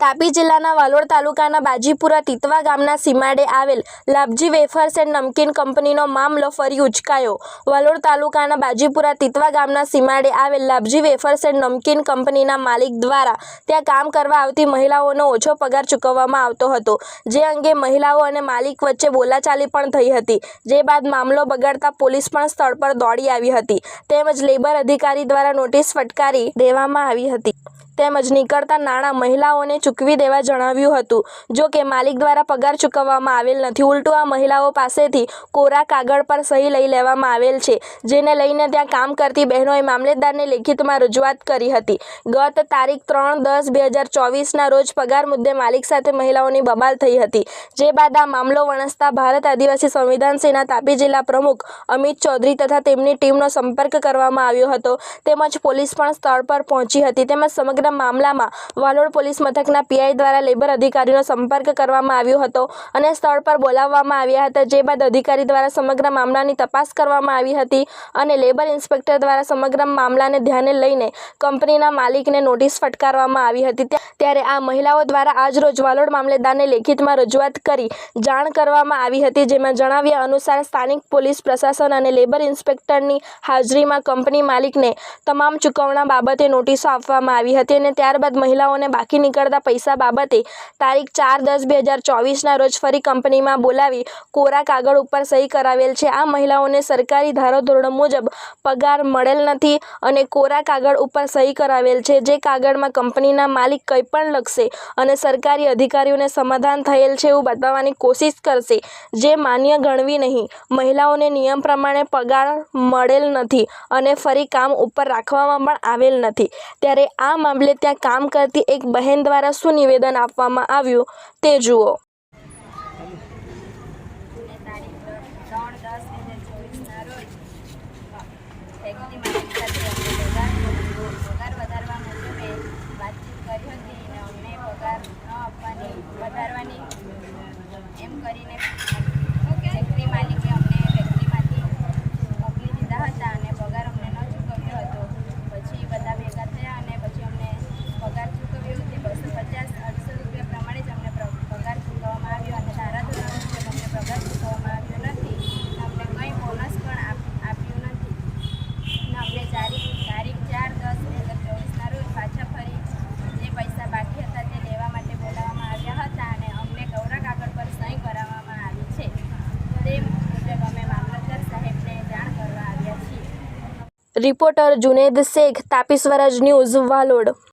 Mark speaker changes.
Speaker 1: તાપી જિલ્લાના વાલોડ તાલુકાના બાજીપુરા તિતવા ગામના સીમાડે આવેલ લાભજી વેફર્સ એન્ડ નમકીન કંપનીનો મામલો ફરી ઉચકાયો. વાલોડ તાલુકાના બાજીપુરા તિતવા ગામના સીમાડે આવેલ લાભજી વેફર્સ એન્ડ નમકીન કંપનીના માલિક દ્વારા ત્યાં કામ કરવા આવતી મહિલાઓનો ઓછો પગાર ચૂકવવામાં આવતો હતો. જે અંગે મહિલાઓ અને માલિક વચ્ચે બોલાચાલી પણ થઈ હતી. જે બાદ મામલો બગાડતા પોલીસ પણ સ્થળ પર દોડી આવી હતી. તેમજ લેબર અધિકારી દ્વારા નોટિસ ફટકારી દેવામાં આવી હતી. તેમજ નીકળતા નાણાં મહિલાઓને ચૂકવી દેવા જણાવ્યું હતું. જો કે માલિક દ્વારા પગાર ચૂકવવામાં આવેલ નથી. ઉલટું આ મહિલાઓ પાસેથી કોરા કાગળ પર સહી લઈ લેવામાં આવેલ છે, જેને લઈને ત્યાં કામ કરતી બહેનોએ મામલેદારને લેખિતમાં રજૂઆત કરી હતી. ગત તારીખ ત્રણ દસ બે હજાર ચોવીસના રોજ પગાર મુદ્દે માલિક સાથે મહિલાઓની બબાલ થઈ હતી. જે બાદ આ મામલો વણસતા ભારત આદિવાસી સંવિધાન સેના તાપી જિલ્લા પ્રમુખ અમિત ચૌધરી તથા તેમની ટીમનો સંપર્ક કરવામાં આવ્યો હતો. તેમજ પોલીસ પણ સ્થળ પર પહોંચી હતી. તેમજ સમગ્ર મામલામાં વાલોડ પોલીસ મથકના પીઆઈ દ્વારા લેબર અધિકારીનો સંપર્ક કરવામાં આવ્યો હતો અને સ્થળ પર બોલાવવામાં આવ્યા હતા, જે બાદ અધિકારી દ્વારા સમગ્ર મામલાની તપાસ કરવામાં આવી હતી અને લેબર ઇન્સ્પેક્ટર દ્વારા સમગ્ર મામલાને ધ્યાને લઈને કંપનીના માલિકને નોટિસ ફટકારવામાં આવી હતી. ત્યારે આ મહિલાઓ દ્વારા આજરોજ વાલોડ મામલેદારને લેખિતમાં રજૂઆત કરી જાણ કરવામાં આવી હતી, જેમાં જણાવ્યા અનુસાર સ્થાનિક પોલીસ પ્રશાસન અને લેબર ઇન્સ્પેક્ટરની હાજરીમાં કંપની માલિકને તમામ ચૂકવણા બાબતે નોટિસો આપવામાં આવી હતી અને ત્યારબાદ મહિલાઓને બાકી નીકળતા પૈસા બાબતે તારીખ ચાર દસ બે હજાર ચોવીસના રોજ ફરી કંપનીમાં બોલાવી કોરા કાગળ ઉપર સહી કરાવેલ છે. આ મહિલાઓને સરકારી ધારાધોરણ મુજબ પગાર મળેલ નથી અને કોરા કાગળ ઉપર સહી કરાવેલ છે, જે કાગળમાં કંપનીના માલિક કંઈ પણ લખશે અને સરકારી અધિકારીઓને સમાધાન થયેલ છે એવું બતાવવાની કોશિશ કરશે, જે માન્ય ગણવી નહીં. મહિલાઓને નિયમ પ્રમાણે પગાર મળેલ નથી અને ફરી કામ ઉપર રાખવામાં પણ આવેલ નથી. ત્યારે આ મામલે ત્યાં કામ કરતી એક બહેન દ્વારા શું નિવેદન આપવામાં આવ્યું. તે જુઓ.
Speaker 2: અને તારીખ ત્રણ દસ બે હજાર ચોવીસના રોજ ફેક્ટરી માલિક સાથે અમને પગાર પગાર વધારવા મુજબે વાતચીત કરી હતી અને અમને પગાર ન આપવાની વધારવાની એમ કરીને ફેક્ટરી માલિકે અમને ફેક્ટરીમાંથી મોકલી દીધા હતા અને પગાર અમને ન ચૂકવ્યો હતો પછી બધા ભેગા થયા અને પછી અમને પગાર ચૂકવ્યો તે બસો પચાસ અઢીસો રૂપિયા પ્રમાણે જ અમને પ્ર- પગાર ચૂકવવામાં આવ્યો અને ધારાધોરણ મુજબ અમને પગાર ચૂકવવામાં આવ્યો નથી અમને કંઈ બોનસ પણ આપ- આપ્યું નથી અને અમને તારીખ તારીખ ચાર દસ બે હજાર ચોવીસના રોજ પાછા ફરી જે પૈસા બાકી હતા તે લેવા માટે બોલાવવામાં આવ્યા હતા અને અમને ગૌરા કાગળ પર સહી કરાવવામાં આવી છે તે મુજબ અમે મામલતદાર સાહેબને જાણ કરવા આવ્યા છીએ
Speaker 1: રિપોર્ટર જુનેદ શેખ તાપી સ્વરાજ ન્યૂઝ વાલોડ